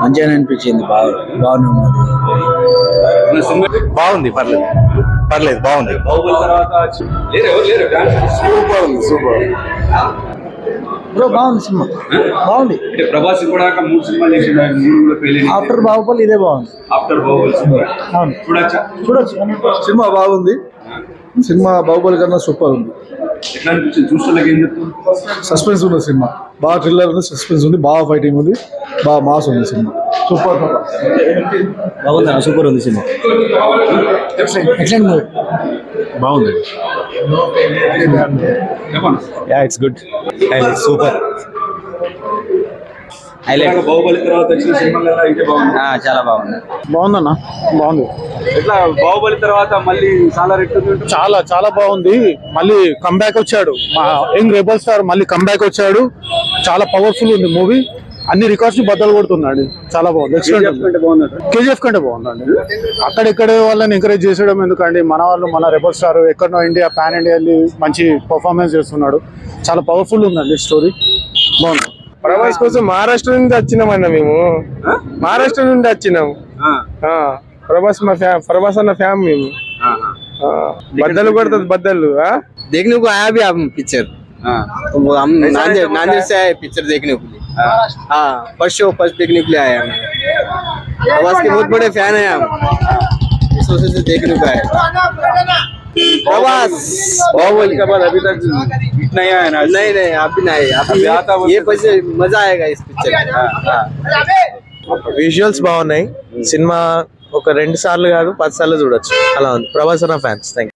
మంచిగానే అనిపించింది. బాగా బాగానే ఉన్నది. బాగుంది పర్లేదు. పర్లేదు బాగుంది. సూపర్ ఉంది సూపర్. బ్రో బాగుంది సినిమా. బాగుంది. అంటే ప్రభాస్ ఇప్పటిదాకా మూడు సినిమాలు చేసిండు ఆయన మూడు కూడా పెళ్ళి ఆఫ్టర్ బాహుబలి ఇదే బాగుంది. ఆఫ్టర్ బాహుబలి సినిమా. అవును. చూడొచ్చా? చూడొచ్చు. సినిమా బాగుంది. సినిమా బాహుబలి కన్నా సూపర్ ఉంది. ఎట్లా అనిపించింది? సస్పెన్స్ ఉంది సినిమా. బాగా థ్రిల్లర్ ఉంది సస్పెన్స్ ఉంది బాగా ఫైటింగ్ ఉంది. బాగా మాస్ ఉంది సినిమా. సూపర్ బాగుంది? సూపర్ ఉంది సినిమా. ఎక్సలెంట్ మూవీ బాగుంది. యా ఇట్స్ గుడ్ సూపర్ ఇప్పటిదాకా బాహుబలి తర్వాత వచ్చిన సినిమాలలో ఇదే బాగుంది చాలా బాగుంది. బాగుందన్న? బాగుంది. ఎట్లా బాహుబలి తర్వాత మళ్ళీ చాలా రెట్టు చాలా చాలా బాగుంది. మళ్ళీ కంబ్యాక్ వచ్చాడు. మా యంగ్ రెబల్ స్టార్ మళ్ళీ కంబ్యాక్ వచ్చాడు. చాలా పవర్ఫుల్ ఉంది మూవీ అన్ని రికార్డ్స్ బద్దలు కొడుతుందండి చాలా బాగుంది ఎక్సలెంట్ బాగుంది కేజీఎఫ్ కంటే బాగుందండి అక్కడెక్కడ వాళ్ళని ఎంకరేజ్ చేసడం ఎందుకండి మన వాళ్ళు మన రెబల్ స్టార్ ఎక్కడనో ఇండియా పాన్ ఇండియా వెళ్ళి మంచి పర్ఫార్మెన్స్ చేస్తున్నాడు చాలా పవర్ఫుల్ ఉందండి స్టోరీ బాగుంది ప్రభాస్ కోసం మహారాష్ట్ర నుండి వచ్చినామన్న మేము మహారాష్ట్ర నుండి వచ్చినాం ఆ, ప్రభాస్ మా ఫ్యా ప్రభాస్ అన్న ఫ్యామ్ మేము ఆ, బద్దలు కొడుతుంది బద్దలు ఆ? देखने को आया भी आप पिक्चर वो हम नांदेड़ नांदेड़ से आए पिक्चर देखने के लिए हाँ फर्स्ट शो फर्स्ट देखने के लिए आए हम प्रभास के बहुत बड़े फैन है हम इस वजह से देखने को आए प्रभास बाहुबली के बाद अभी तक इतना ही आया ना नहीं नहीं अभी नहीं अभी अभी आता वो- ये पैसे मजा आएगा इस पिक्चर విజువల్స్ బాగున్నాయి సినిమా ఒక రెండు సార్లు కాదు పది సార్లు చూడొచ్చు అలా ఉంది ప్రభాస్ అన్న ఫ్యాన్స్ థ్యాంక్